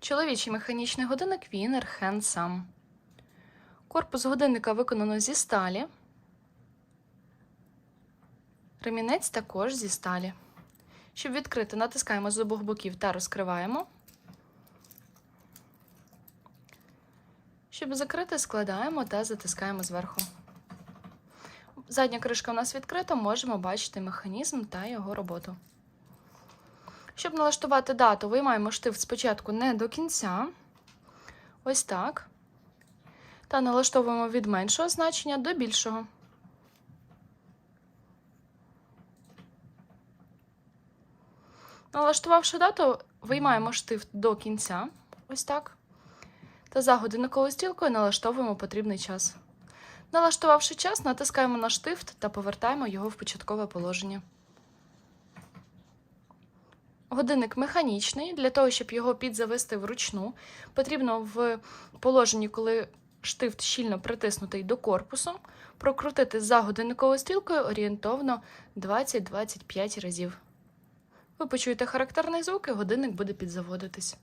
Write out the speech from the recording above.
Чоловічий механічний годинник Wiener Hand Sam. Корпус годинника виконано зі сталі. Ремінець також зі сталі. Щоб відкрити, натискаємо з обох боків та розкриваємо. Щоб закрити, складаємо та затискаємо зверху. Задня кришка у нас відкрита, можемо бачити механізм та його роботу. Щоб налаштувати дату, виймаємо штифт спочатку не до кінця. Ось так. Та налаштовуємо від меншого значення до більшого. Налаштувавши дату, виймаємо штифт до кінця. Ось так. Та за годинниковою стрілкою налаштовуємо потрібний час. Налаштувавши час, натискаємо на штифт та повертаємо його в початкове положення. Годинник механічний. Для того, щоб його підзавести вручну, потрібно в положенні, коли штифт щільно притиснутий до корпусу, прокрутити за годинниковою стрілкою орієнтовно 20-25 разів. Ви почуєте характерний звук, і годинник буде підзаводитись.